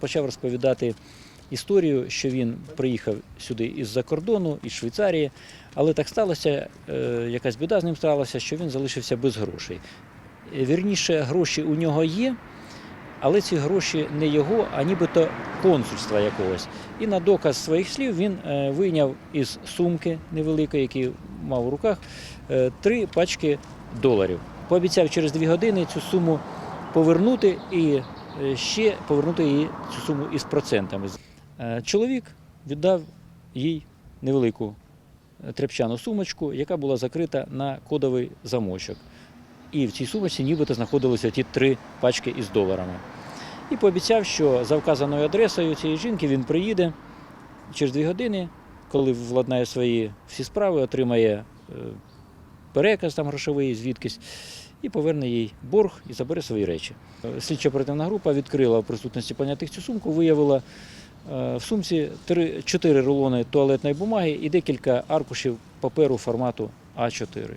Почав розповідати історію, що він приїхав сюди із-за кордону, із Швейцарії, але так сталося, е, якась біда з ним сталася, що він залишився без грошей. Вірніше, гроші у нього є, але ці гроші не його, а нібито консульства якогось. І на доказ своїх слів він е, вийняв із сумки невеликої, які мав у руках, е, три пачки доларів. Пообіцяв через дві години цю суму повернути і ще повернути її цю суму із процентами. Е, Чоловік віддав їй невелику е, тряпчану сумочку, яка була закрита на кодовий замочок. І в цій сумочці нібито знаходилися ті три пачки із доларами. І пообіцяв, що за вказаною адресою цієї жінки він приїде через дві години, коли владнає свої всі справи, отримає е, переказ там грошовий звідкись і поверне їй борг і забере свої речі. Слідча оперативна група відкрила в присутності понятих цю сумку, виявила е, в сумці три, чотири рулони туалетної бумаги і декілька аркушів паперу формату А4.